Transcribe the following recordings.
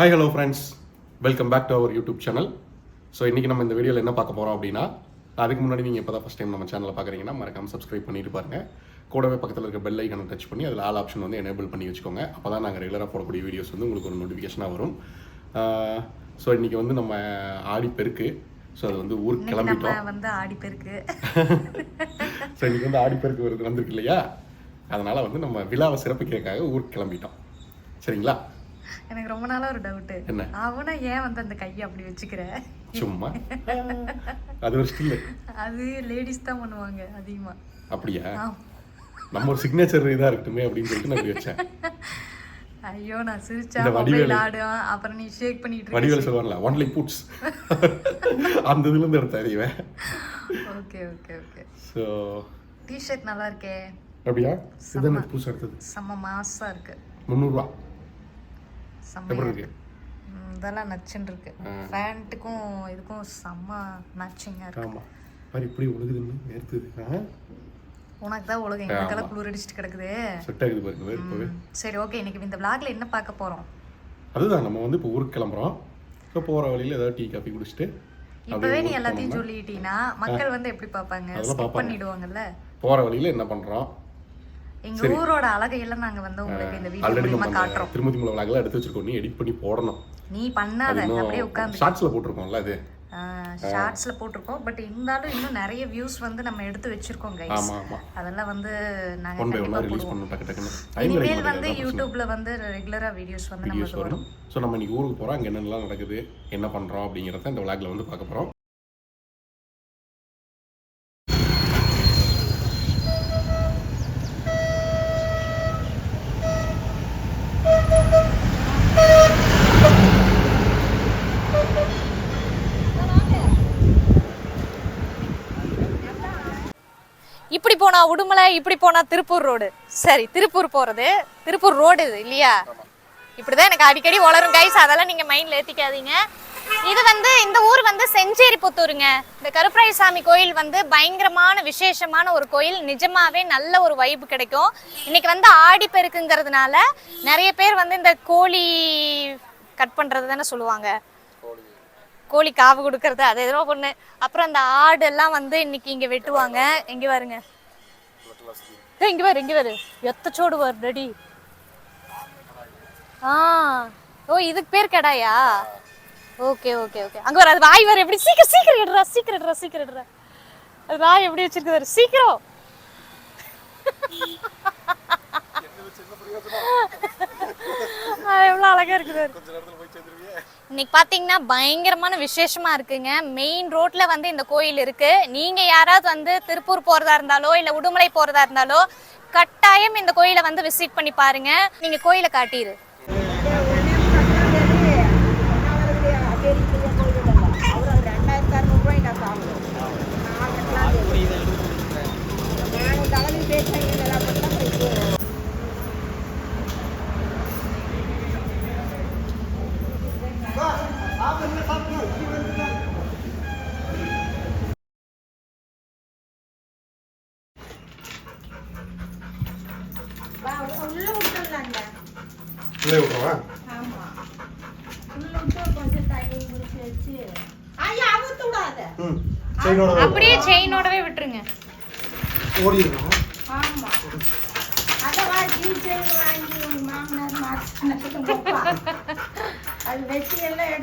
Hi hello friends welcome back to our YouTube channel so இன்றைக்கி நம்ம இந்த வீடியோவில் என்ன பார்க்க போகிறோம் அப்படின்னா அதுக்கு முன்னாடி நீங்கள் இப்போ தான் ஃபஸ்ட் டைம் நம்ம சேனலை பார்க்குறீங்கன்னா மறக்காம சப்ஸ்கிரைப் பண்ணிட்டு பாருங்கள் கூடவே பக்கத்தில் இருக்க பெல் ஐக்கனை டச் பண்ணி அதில் ஆல் ஆப்ஷன் வந்து எனேபிள் பண்ணி வச்சுக்கோங்க. அப்போ தான் நாங்கள் ரெகுலராக போடக்கூடிய வீடியோஸ் வந்து உங்களுக்கு ஒரு நோட்டிஃபிகேஷனாக வரும். ஸோ இன்றைக்கி வந்து நம்ம ஆடி பெருக்கு ஸோ அது வந்து ஊருக்கு நம்ம கிளம்பிட்டோம். வந்து ஆடி பெருக்கு ஸோ இன்றைக்கி வந்து ஆடி பெருக்கு வருது வந்திருக்கு இல்லையா? அதனால் வந்து நம்ம விழாவை சிறப்பிக்கிறதுக்காக ஊருக்கு கிளம்பிட்டோம். சரிங்களா? எனக்கு ரொம்ப நாளா ஒரு டவுட்? அவனா ஏன் வந்து அந்த கையை அப்படி வச்சுக்கிற? சும்மா? அது ஒரு ஸ்கில்லு அது லேடிஸ் தான் பண்ணுவாங்க அதிகமா. அப்படியா. நம்ம ஒரு சிக்னேச்சர் இதாக இருக்கட்டுமே அப்படின்னு சொல்லிட்டு நான் வச்சேன். ஐயோ நான் சிரிச்சா மொபைல். ஆடுவான் அப்புறம் நீ ஷேக் பண்ணிட்டு வடிவேல் சொல்லுவான்ல ஒன்லி புட்ஸ் அந்த இதுலேருந்து எடுத்து அறிவேன் okay okay okay. So t-shirt நல்லா இருக்கே. அப்படியா? இதுதான் புதுசாக எடுத்தது? செம்ம மாசா இருக்கு. முந்நூறுரூவா செம்ம எப்படி இருக்கு. இதெல்லாம் நச்சுன்னு இருக்கு பேண்ட்டுக்கும் இதுக்கும் செம்ம மேட்சிங்கா இருக்கு. ஆமாம் பாரு இப்படி ஒழுகுதுன்னு உனக்கு தான் உலகம் எங்களுக்கெல்லாம் குளிர் அடிச்சிட்டு கிடக்குது. செட் ஆகுது பாருங்க வேறு இப்போவே. சரி ஓகே இன்னைக்கு இந்த vlogல என்ன பார்க்க போறோம்? அதுதான் நம்ம வந்து இப்போ ஊருக்கு கிளம்புறோம். ஸோ போகிற வழியில் ஏதாவது டீ காஃபி குடிச்சிட்டு இப்பவே நீ எல்லாத்தையும் சொல்லிட்டீங்கன்னா மக்கள் வந்து எப்படி பார்ப்பாங்க? பார்ப்பாங்க. பண்ணிடுவாங்கல்ல? போகிற வழியில் என்ன பண்ணுறோம் எங்க ஊரோட அழகையெல்லாம் நாங்க வந்து உங்களுக்கு இந்த வீடியோ நம்ம காட்டுறோம். திருமதி மூலம் விளாகலாம் எடுத்து வச்சிருக்கோம். நீ எடிட் பண்ணி போடணும். நீ பண்ணாத. அப்படியே உட்காந்து ஷார்ட்ஸில் போட்டிருக்கோம்ல அது. ஷார்ட்ஸ்ல போட்டிருக்கோம். பட் இருந்தாலும் இன்னும் நிறைய வியூஸ் வந்து நம்ம எடுத்து வச்சிருக்கோம் கைஸ் அதெல்லாம் வந்து நாங்க கண்டிப்பா போடுவோம். இனிமேல் வந்து யூடியூப்ல வந்து ரெகுலரா வீடியோஸ் வந்து நம்ம வரும். ஸோ நம்ம இன்னைக்கு ஊருக்கு போகிறோம் அங்கே என்னென்னலாம் நடக்குது என்ன பண்ணுறோம் அப்படிங்கிறத இந்த விளாக்ல வந்து பார்க்க போகிறோம் இப்படி போனா உடுமலை இப்படி போனா திருப்பூர் ரோடு. சரி திருப்பூர் போறது. திருப்பூர் ரோடு இது இல்லையா? இப்படிதான் எனக்கு அடிக்கடி வளரும் கைஸ் அதெல்லாம் நீங்க மைண்ட்ல ஏத்திக்காதீங்க. இது வந்து இந்த ஊர் வந்து செஞ்சேரி புத்தூருங்க இந்த கருப்பராய சாமி கோயில் வந்து பயங்கரமான விசேஷமான ஒரு கோயில். நிஜமாவே நல்ல ஒரு வைப்பு கிடைக்கும். இன்னைக்கு வந்து ஆடி பெருக்குங்கிறதுனால நிறைய பேர் வந்து இந்த கோழி கட் பண்றது தானே சொல்லுவாங்க. கோழி. காவு கொடுக்கறது அது எதோ ஒண்ணு. அப்புறம் அந்த ஆடு எல்லாம் வந்து இன்னைக்கு இங்க வெட்டுவாங்க. இங்க பாருங்க. ஏய், இங்க பாரு இங்க பாரு எத்தச்சோடு வரு ரெடி ஆ ஓ இதுக்கு பேர் கடாயா ஓகே ஓகே ஓகே அங்க வர அது வாய் வர எப்படி சீக்கிரம் சீக்கிரம் எடுறா சீக்கிரம் எடுறா சீக்கிரம் எடுறா அது வாய் எப்படி வச்சிருக்கு சீக்கிரம் இருக்குது. இன்னைக்கு பாத்தீங்கன்னா பயங்கரமான விசேஷமா இருக்குங்க. மெயின் ரோட்ல வந்து இந்த கோயில் இருக்கு. நீங்க யாராவது வந்து திருப்பூர் போறதா இருந்தாலோ இல்ல உடுமலை போறதா இருந்தாலோ கட்டாயம் இந்த கோயிலை வந்து விசிட் பண்ணி பாருங்க. நீங்க கோயிலை காட்டிரு. உள்ளே அப்படியே செயினோடவே விட்டுருங்க. ஓடி இருக்கணும்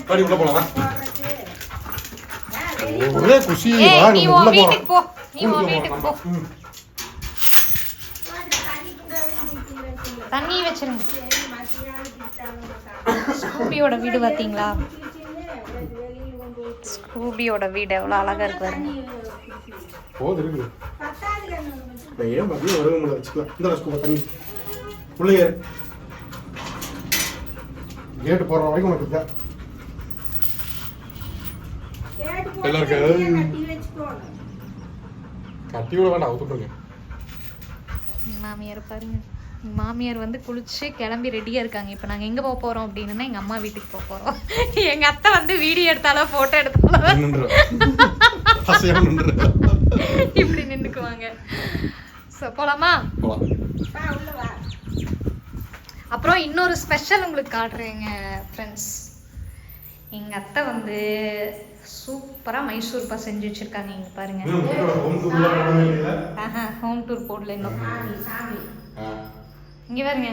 படி உள்ள போலாமா? ஒரே குஷி. வா நீ உன் வீட்டுக்கு போ. நீ உன் வீட்டுக்கு போ. தண்ணி வச்சிருங்க. ஸ்கூபியோட வீடு பாத்தீங்களா ஸ்கூபியோட வீடு எவ்வளவு அழகா இருக்கு பாருங்க. கேட்டு போடுற வரைக்கும் உனக்கு இருக்கா எல்லாருக்கும் கட்டி விட வேண்டாம் அவுத்துட்டுருங்க எங்க மாமியார் பாருங்க. மாமியார் வந்து குளிச்சு கிளம்பி ரெடியா இருக்காங்க. இப்போ நாங்க எங்க போக போறோம் அப்படின்னா எங்க அம்மா வீட்டுக்கு போக போறோம். எங்க அத்தை வந்து வீடியோ எடுத்தாலோ போட்டோ எடுத்தாலோ. இப்படி நின்னுக்குவாங்க. ஸோ போலாமா? போலாம். அப்புறம் இன்னொரு ஸ்பெஷல் உங்களுக்கு காட்டுறேங்க ஃப்ரெண்ட்ஸ் எங்க அத்தை வந்து சூப்பரா மைசூர் பா செஞ்சு வச்சிருக்காங்க. இங்க பாருங்க. ஆஹா ஹோம் டூர் போடல இன்னும். இங்க பாருங்க.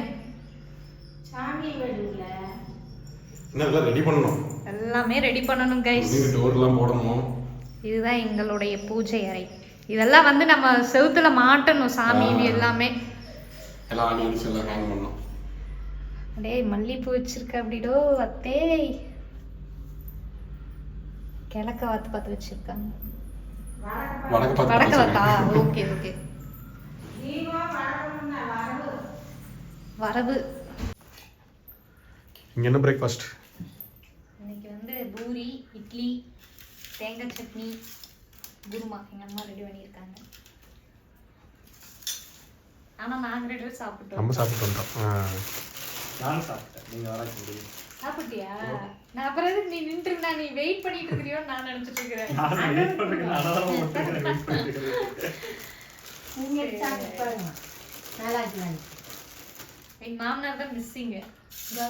இன்னும் இதெல்லாம் ரெடி பண்ணணும். எல்லாமே ரெடி பண்ணணும் கைஸ் டோர்லாம் போடணும். இதுதான் எங்களுடைய பூஜை அறை. இதெல்லாம் வந்து நம்ம செவுத்துல மாட்டணும் சாமி இது எல்லாமே. எல்லாம் ஆணி அடிச்சு எல்லாம் ஹேங் பண்ணணும். டேய் மல்லிப்பூ வச்சிருக்க அப்படிடோ அத்தே. கிழக்க வாத்து பார்த்து வச்சிருக்காங்க. வடக்கு பார்த்து ஓகே ஓகே. வரவு. இங்க என்ன பிரேக்ஃபாஸ்ட் இன்னைக்கு வந்து பூரி இட்லி தேங்காய் சட்னி குருமா. எங்க அம்மா ரெடி பண்ணியிருக்காங்க. ஆனா நாங்க ரெண்டு பேரும் சாப்பிட்டோம். நம்ம சாப்பிட்டு வந்தோம். நானும் சாப்பிட்டேன். நீங்க வராக்கு முடியும் சாப்பிட்டியா? நான் அப்புறம் எதுக்கு நீ நின்று இருந்தா நீ வெயிட் பண்ணிட்டு இருக்கிறியோன்னு நான் நினைச்சிட்டு இருக்கிறேன். நானும் வெயிட் பண்ணுறேன் அதனால மட்டும் வெயிட் பண்ணிட்டு எங்க மாமனார் தான் மிஸ்ஸிங்க எங்க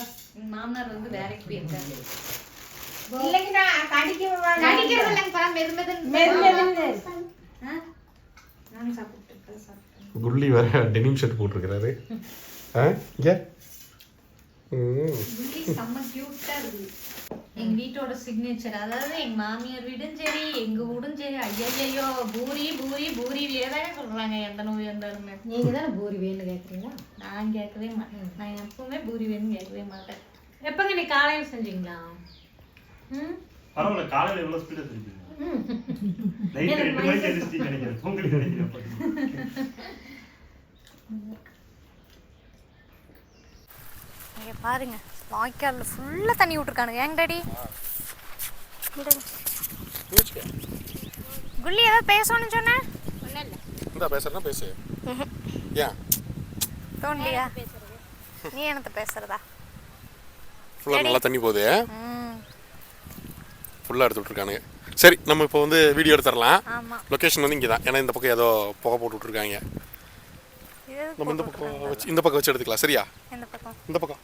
மாமனார் வந்து வேலைக்கு போயிருக்காரு. நடிக்கிறது இல்லைங்கப்பா மெது மெதுன்னு ஆ? நானும் சாப்பிட்டு இப்பதான் சாப்பிட்டேன். குள்ளி வேற டெனிம் ஷர்ட் போட்டிருக்கிறாரு. ஆ இங்க. ம். புள்ளி செம்ம கியூட்டா இருக்கு. எங்க வீட்டோட சிக்னேச்சர் அதாவது எங்க மாமியார் வீடும் சரி எங்க வீடும் சரி ஐயையோ பூரி பூரி பூரி வேதானே சொல்றாங்க எந்த நோய் இருந்தாலுமே நீங்க தானே பூரி வேணும் கேக்குறீங்களா நான் கேட்கவே மாட்டேன். நான் எப்பவுமே பூரி வேணும்னு கேட்கவே மாட்டேன். எப்பங்க நீ காலையில செஞ்சீங்களா? ம்? பரவாயில்ல காலையில எவ்வளவு ஸ்பீடா தெரியுது நைட் ரெண்டு மணிக்கு எழுந்திரிச்சு நினைக்கிறேன். பொங்கல் நினைக்கிறேன் இங்க பாருங்க. வாய்க்கால்ல ஃபுல்லா தண்ணி விட்டுருக்கானுங்க. ஏங்க டாடி? குள்ளி ஏதாவது பேசணும்னு சொன்னேன். இந்தா பேசுறேன்னா பேசு. ஏன்? தோணலையா நீ என்னத்த பேசுறதா? ஃபுல்லாக நல்லா தண்ணி போகுது. ஃபுல்லாக எடுத்து விட்ருக்கானுங்க சரி நம்ம இப்போ வந்து வீடியோ எடுத்துடலாம். ஆமா. லொக்கேஷன் வந்து இங்கே தான் ஏன்னா இந்த பக்கம் ஏதோ புகை போட்டு எதுக்கு நம்ம இந்த பக்கம் வச்சு இந்த பக்கம் வச்சு எடுத்துக்கலாம். சரியா? எந்த பக்கம்? இந்த பக்கம்.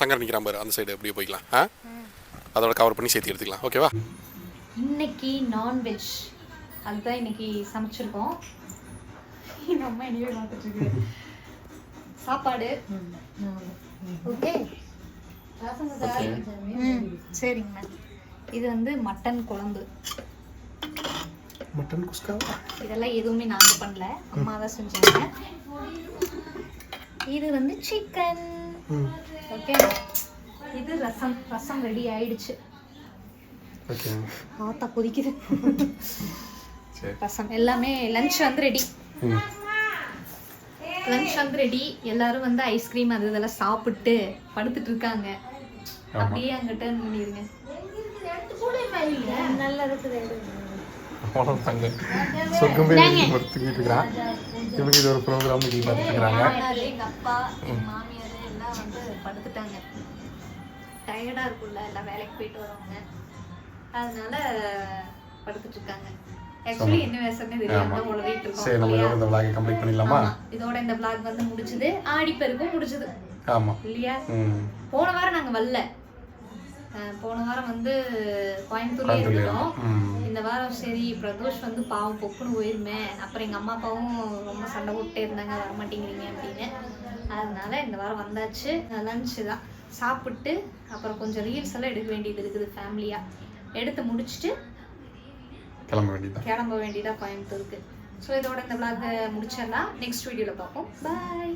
சங்கர் நிற்கிறான் பாரு அந்த சைடு அப்படியே போய்க்கலாம். ஆ? அதோட கவர் பண்ணி சேர்த்து எடுத்துக்கலாம். ஓகேவா இன்னைக்கு நான்வெஜ் அதுதான் இன்னைக்கு சமைச்சிருக்கோம். எங்க அம்மா என்னையே பார்த்துட்டு இருக்கு. சாப்பாடு. ஓகே சரிங்கண்ணா இது வந்து மட்டன் குழம்பு. மட்டன் குஸ்கா? இதெல்லாம் எதுவுமே நாங்கள் பண்ணல. அம்மா தான் செஞ்சாங்க. இது வந்து சிக்கன் ஓகே. இது ரசம். ரசம் ரெடி ஆயிடுச்சு. ஓகே. ஆத்தா கொதிக்குது. சரி. ரசம். எல்லாமே லஞ்ச் வந்து ரெடி லஞ்ச் வந்து ரெடி எல்லாரும் வந்து ஐஸ்கிரீம் அது இதெல்லாம் சாப்பிட்டு படுத்துட்டு இருக்காங்க. அப்படியே அங்க டர்ன் பண்ணிருங்க நல்லா இருக்குது அவ்வளோ தாங்க சொர்க்கமே இருக்கிறான். இவங்க இது ஒரு ப்ரோக்ராம் இன்னைக்கு படுத்துட்டாங்க. டயர்டா இருக்கும்ல எல்லாம் வேலைக்கு போயிட்டு வரவங்க. அதனால படுத்துட்டு இருக்காங்க ஆக்சுவலி என்ன பேசுறதுனே தெரியாம உழவிட்டு சரி நம்ம இருக்கோம் இதோட இந்த விளாகை கம்ப்ளீட் பண்ணிடலாமா? ஆமா. இதோட இந்த vlog வந்து முடிச்சது ஆடிப்பெருக்கும் முடிச்சது இல்லையா? போன வாரம் நாங்க வரல. போன வாரம் வந்து கோயம்புத்தூர்ல இருந்தோம். இந்த வாரம் சரி பிரதோஷ் வந்து பாவம் பொக்குன்னு போயிருமே. அப்புறம் எங்க அம்மா அப்பாவும் ரொம்ப சண்டை போட்டுட்டே இருந்தாங்க வர மாட்டேங்கிறீங்க அப்படின்னு. அதனால இந்த வாரம் வந்தாச்சு. லஞ்ச் தான். சாப்பிட்டு அப்புறம் கொஞ்சம் ரீல்ஸ் எல்லாம் எடுக்க வேண்டியது இருக்குது ஃபேமிலியா எடுத்து முடிச்சுட்டு கிளம்ப வேண்டியதுதான் கிளம்ப வேண்டியதா கோயம்புத்தூருக்கு. ஸோ இதோட இந்த vlog முடிச்சிடலாம். நெக்ஸ்ட் வீடியோவில் பார்ப்போம். பாய்